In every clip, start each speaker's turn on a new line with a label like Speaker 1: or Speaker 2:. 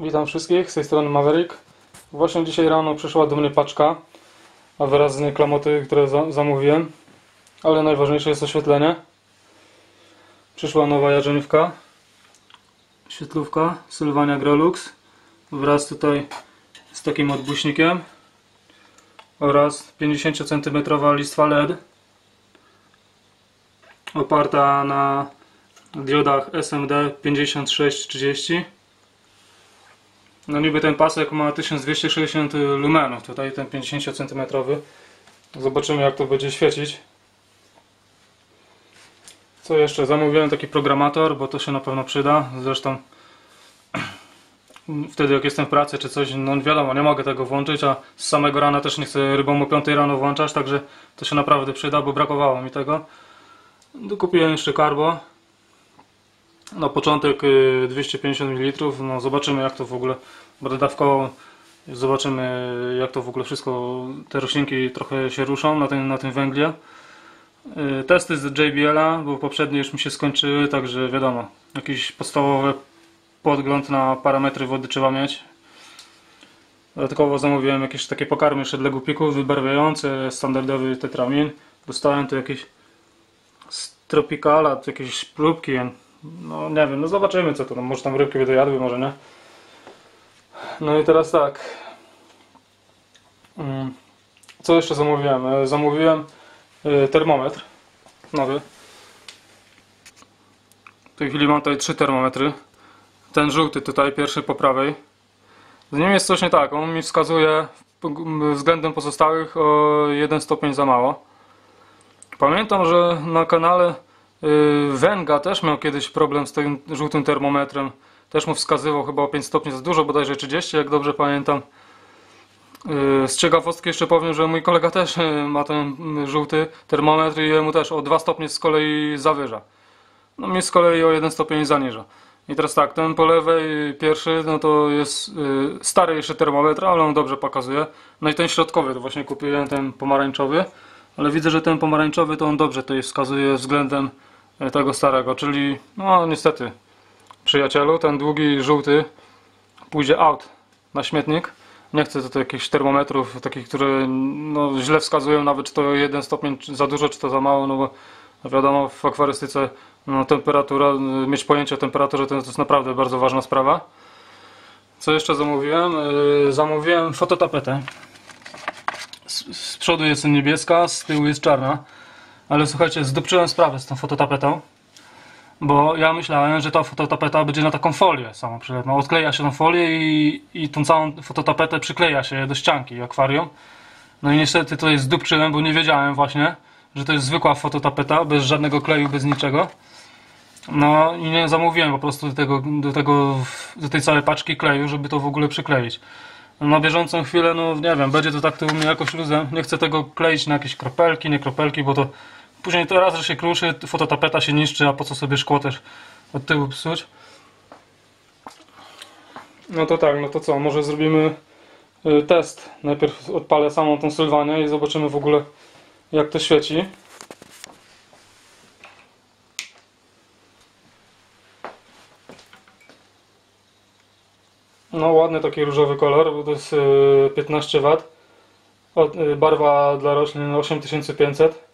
Speaker 1: Witam wszystkich, z tej strony Maverick. Właśnie dzisiaj rano przyszła do mnie paczka, a wyrazny klamoty, które za zamówiłem, ale najważniejsze jest oświetlenie. Przyszła nowa jarzeniówka, świetlówka Sylvania Grolux wraz tutaj z takim odbuśnikiem oraz 50 cm listwa LED oparta na diodach SMD 5630 no niby ten pasek ma 1260 lumenów, tutaj ten 50 cm. Zobaczymy jak to będzie świecić. Co jeszcze? Zamówiłem taki programator, bo to się na pewno przyda. Zresztą wtedy jak jestem w pracy czy coś, no wiadomo, nie mogę tego włączyć, a z samego rana też nie chcę rybą o 5 rano włączać, także to się naprawdę przyda, bo brakowało mi tego. Dokupiłem jeszcze karbo. Na początek 250 ml, no zobaczymy jak to w ogóle będę dawkował. Zobaczymy jak to w ogóle wszystko, te roślinki trochę się ruszą na tym, na tym węglie. Y, testy z JBL-a, bo poprzednie już mi się skończyły, także wiadomo, jakiś podstawowy podgląd na parametry wody trzeba mieć. Dodatkowo zamówiłem jakieś takie pokarmy jeszcze dla gupików, wybarwiające, standardowy tetramin. Dostałem tu jakieś z Tropicala, jakieś próbki, no nie wiem, no zobaczymy co to, no, może tam rybki będą jadły, może nie. No i teraz tak. Mm, co jeszcze zamówiłem? E, zamówiłem e, termometr nowy. W tej chwili mam tutaj trzy termometry. Ten żółty tutaj, pierwszy po prawej. Z nim jest coś nie tak. On mi wskazuje względem pozostałych o jeden stopień za mało. Pamiętam, że na kanale y, Wenga też miał kiedyś problem z tym żółtym termometrem. Też mu wskazywał chyba o 5 stopni za dużo, bodajże 30, jak dobrze pamiętam. Yy, z ciekawostki jeszcze powiem, że mój kolega też yy, ma ten żółty termometr i jemu też o 2 stopnie z kolei zawyża. No mi z kolei o 1 stopień zaniża. I teraz tak, ten po lewej pierwszy, no to jest yy, stary jeszcze termometr, ale on dobrze pokazuje. No i ten środkowy, to właśnie kupiłem ten pomarańczowy, ale widzę, że ten pomarańczowy to on dobrze tutaj wskazuje względem tego starego, czyli no niestety przyjacielu, ten długi żółty pójdzie out na śmietnik. Nie chcę tutaj jakichś termometrów, takich, które no, źle wskazują nawet czy to jeden stopień za dużo, czy to za mało, no bo wiadomo w akwarystyce no, temperatura, mieć pojęcie o temperaturze to jest naprawdę bardzo ważna sprawa. Co jeszcze zamówiłem? Yy, zamówiłem fototapetę. Z, z przodu jest niebieska, z tyłu jest czarna. Ale słuchajcie, zdupczyłem sprawę z tą fototapetą. Bo ja myślałem, że ta fototapeta będzie na taką folię samą przylepną. Odkleja się tą folię i, i tą całą fototapetę przykleja się do ścianki akwarium. No i niestety jest zdupczyłem, bo nie wiedziałem właśnie, że to jest zwykła fototapeta, bez żadnego kleju, bez niczego. No i nie zamówiłem po prostu do, tego, do, tego, do tej całej paczki kleju, żeby to w ogóle przykleić. Na bieżącą chwilę, no nie wiem, będzie to tak to u mnie jakoś luzem. Nie chcę tego kleić na jakieś kropelki, nie kropelki, bo to Później to raz, że się kruszy, fototapeta się niszczy, a po co sobie szkło też od tyłu psuć. No to tak, no to co, może zrobimy y, test. Najpierw odpalę samą tą Sylwanię i zobaczymy w ogóle jak to świeci. No ładny taki różowy kolor, bo to jest 15 y, W. Y, barwa dla roślin 8500.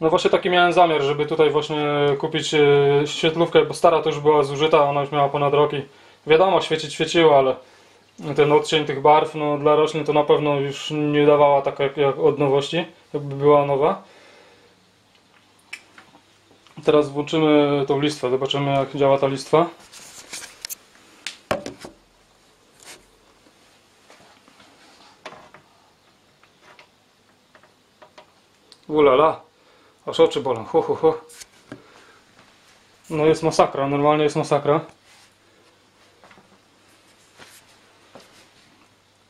Speaker 1: No właśnie taki miałem zamiar, żeby tutaj właśnie kupić e, świetlówkę, bo stara to już była zużyta, ona już miała ponad rok i wiadomo, świecić świeciło, ale ten odcień tych barw, no dla roślin to na pewno już nie dawała tak jak, jak od nowości, jakby była nowa. Teraz włączymy tą listwę, zobaczymy jak działa ta listwa. Ulala. Aż oczy bolą. Ho, ho, ho. No jest masakra, normalnie jest masakra.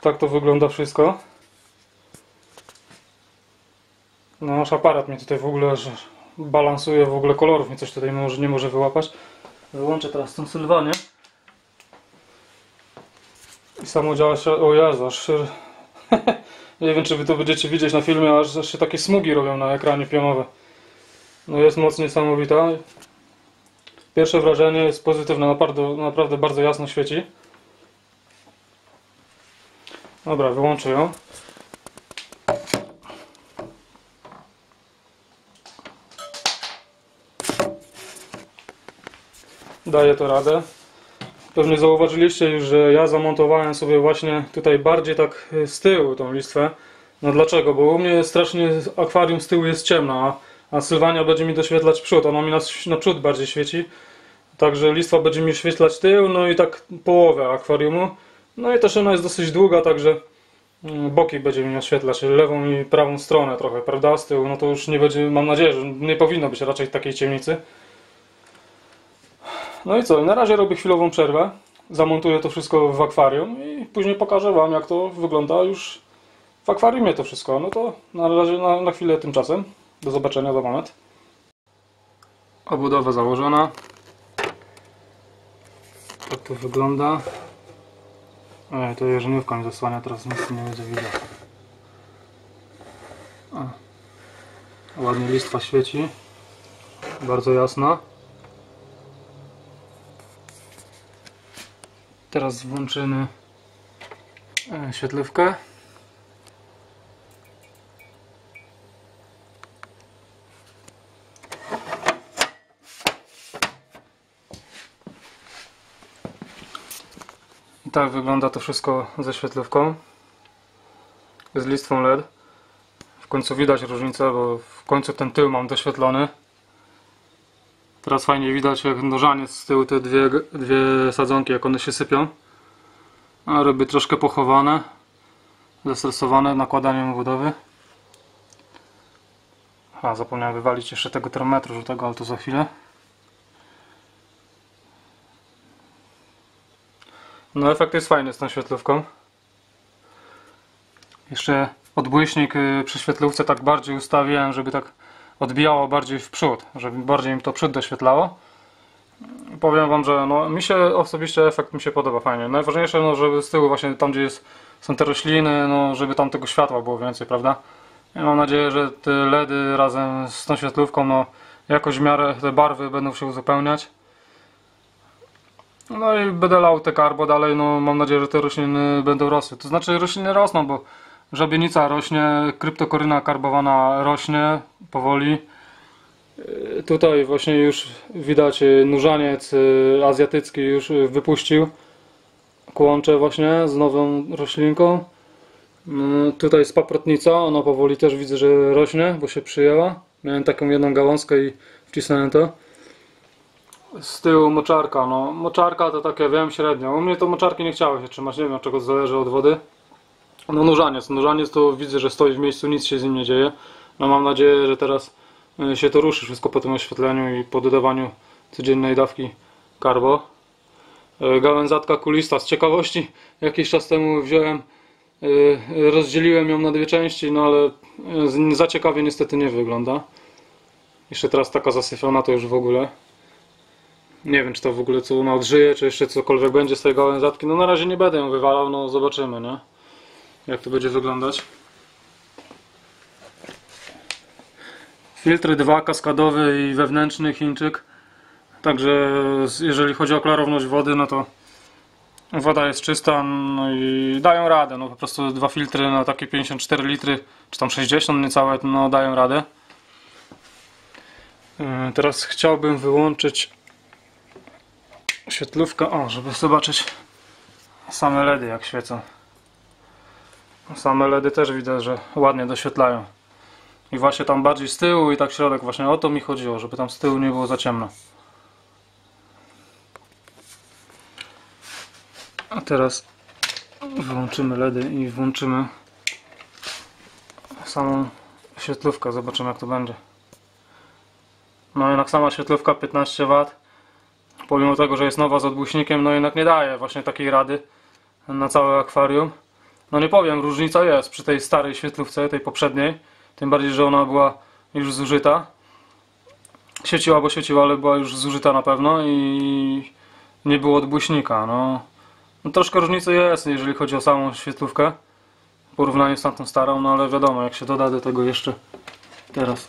Speaker 1: Tak to wygląda wszystko. No nasz aparat mnie tutaj w ogóle balansuje, w ogóle kolorów mi coś tutaj może, nie może wyłapać. Wyłączę teraz tą sylwanię. I samo działa się, o Jezu, aż się... nie wiem czy wy to będziecie widzieć na filmie, aż się takie smugi robią na ekranie pionowe. No jest moc niesamowita. Pierwsze wrażenie jest pozytywne, naprawdę, naprawdę bardzo jasno świeci. Dobra, wyłączę ją. Daje to radę. Pewnie zauważyliście już, że ja zamontowałem sobie właśnie tutaj bardziej tak y, z tyłu tą listwę. No dlaczego? Bo u mnie strasznie akwarium z tyłu jest ciemno, a, a Sylwania będzie mi doświetlać przód. Ona mi na, na przód bardziej świeci. Także listwa będzie mi oświetlać tył, no i tak połowę akwariumu. No i też ona jest dosyć długa, także mm, boki będzie mi oświetlać, lewą i prawą stronę trochę, prawda? Z tyłu, no to już nie będzie, mam nadzieję, że nie powinno być raczej takiej ciemnicy. No i co, na razie robię chwilową przerwę. Zamontuję to wszystko w akwarium i później pokażę Wam, jak to wygląda już w akwariumie to wszystko. No to na razie na, na chwilę tymczasem. Do zobaczenia za moment. Obudowa założona. Tak to wygląda. Ej, to jeżynówka mi zasłania, teraz nic nie będzie widać. Ładnie listwa świeci. Bardzo jasna. Teraz włączymy e, świetlówkę. Tak wygląda to wszystko ze świetlówką. Z listwą LED. W końcu widać różnicę, bo w końcu ten tył mam doświetlony. Teraz fajnie widać jak nożaniec z tyłu te dwie, dwie sadzonki jak one się sypią. A ryby troszkę pochowane. Zestresowane nakładaniem budowy. A zapomniałem wywalić jeszcze tego termometru żółtego, ale to za chwilę. No efekt jest fajny z tą świetlówką. Jeszcze odbłyśnik y, przy świetlówce tak bardziej ustawiłem, żeby tak odbijało bardziej w przód, żeby bardziej mi to przód doświetlało. Powiem wam, że no, mi się osobiście efekt mi się podoba fajnie. Najważniejsze, no, żeby z tyłu właśnie tam gdzie jest, są te rośliny, no, żeby tam tego światła było więcej, prawda? Mam nadzieję, że te LEDy razem z tą świetlówką, no jakoś w miarę te barwy będą się uzupełniać. No i będę lał te karbo dalej, no mam nadzieję, że te rośliny będą rosły. To znaczy rośliny rosną, bo żabienica rośnie, kryptokoryna karbowana rośnie powoli. Yy, Tutaj właśnie już widać yy, nurzaniec yy, azjatycki już wypuścił kłącze właśnie z nową roślinką. Tutaj jest paprotnica, ona powoli też widzę, że rośnie, bo się przyjęła. Miałem taką jedną gałązkę i wcisnąłem to. Z tyłu moczarka, no moczarka to takie wiem średnio. U mnie to moczarki nie chciały się trzymać, nie wiem od czego zależy od wody. No nurzaniec, nurzaniec to widzę, że stoi w miejscu, nic się z nim nie dzieje. No mam nadzieję, że teraz y, się to ruszy wszystko po tym oświetleniu i po dodawaniu codziennej dawki karbo. Y, Gałęzatka kulista, z ciekawości jakiś czas temu wziąłem, y, rozdzieliłem ją na dwie części, no ale za ciekawie niestety nie wygląda. Jeszcze teraz taka zasyfiona to już w ogóle. Nie wiem, czy to w ogóle co ona odżyje, czy jeszcze cokolwiek będzie z tej gałęzatki. No na razie nie będę ją wywalał, no zobaczymy, nie? Jak to będzie wyglądać. Filtry dwa, kaskadowy i wewnętrzny Chińczyk. Także jeżeli chodzi o klarowność wody, no to woda jest czysta no i dają radę. No po prostu dwa filtry na takie 54 litry, czy tam 60 niecałe, no dają radę. Yy, Teraz chciałbym wyłączyć świetlówkę, o, żeby zobaczyć same LEDy jak świecą. Same LEDy też widać, że ładnie doświetlają. I właśnie tam bardziej z tyłu i tak środek, właśnie o to mi chodziło, żeby tam z tyłu nie było za ciemno. A teraz wyłączymy LEDy i włączymy samą świetlówkę, zobaczymy jak to będzie. No jednak sama świetlówka 15 W pomimo tego, że jest nowa z odbłyśnikiem, no jednak nie daje właśnie takiej rady na całe akwarium. No nie powiem, różnica jest przy tej starej świetlówce, tej poprzedniej. Tym bardziej, że ona była już zużyta. Świeciła, bo świeciła, ale była już zużyta na pewno i nie było odbłyśnika. No, no troszkę różnicy jest, jeżeli chodzi o samą świetlówkę. W porównaniu z tamtą starą, no ale wiadomo, jak się doda do tego jeszcze teraz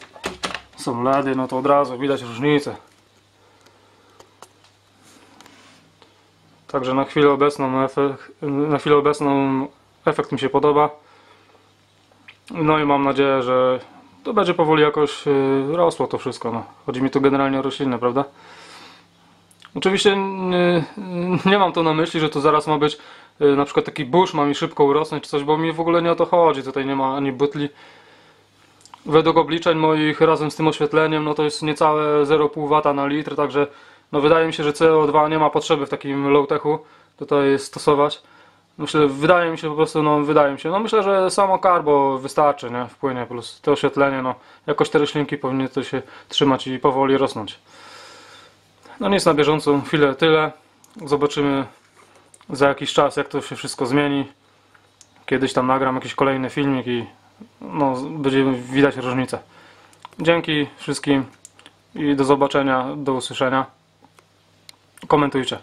Speaker 1: są LEDy, no to od razu widać różnicę. Także na chwilę obecną efekt, na chwilę obecną efekt mi się podoba. No i mam nadzieję, że to będzie powoli jakoś y, rosło to wszystko. No. Chodzi mi tu generalnie o rośliny, prawda? Oczywiście y, nie mam to na myśli, że to zaraz ma być y, na przykład taki burz, ma mi szybko urosnąć czy coś, bo mi w ogóle nie o to chodzi. Tutaj nie ma ani butli. Według obliczeń moich razem z tym oświetleniem, no to jest niecałe 0,5 W na litr, także no wydaje mi się, że CO2 nie ma potrzeby w takim low-techu tutaj stosować. Myślę, wydaje mi się po prostu, no wydaje mi się, no myślę, że samo karbo wystarczy, nie, wpłynie, plus to oświetlenie, no jakoś te roślinki powinny to się trzymać i powoli rosnąć. No nic na bieżącą chwilę tyle. Zobaczymy za jakiś czas, jak to się wszystko zmieni. Kiedyś tam nagram jakiś kolejny filmik i no, będzie widać różnicę. Dzięki wszystkim i do zobaczenia, do usłyszenia. Komentujcie.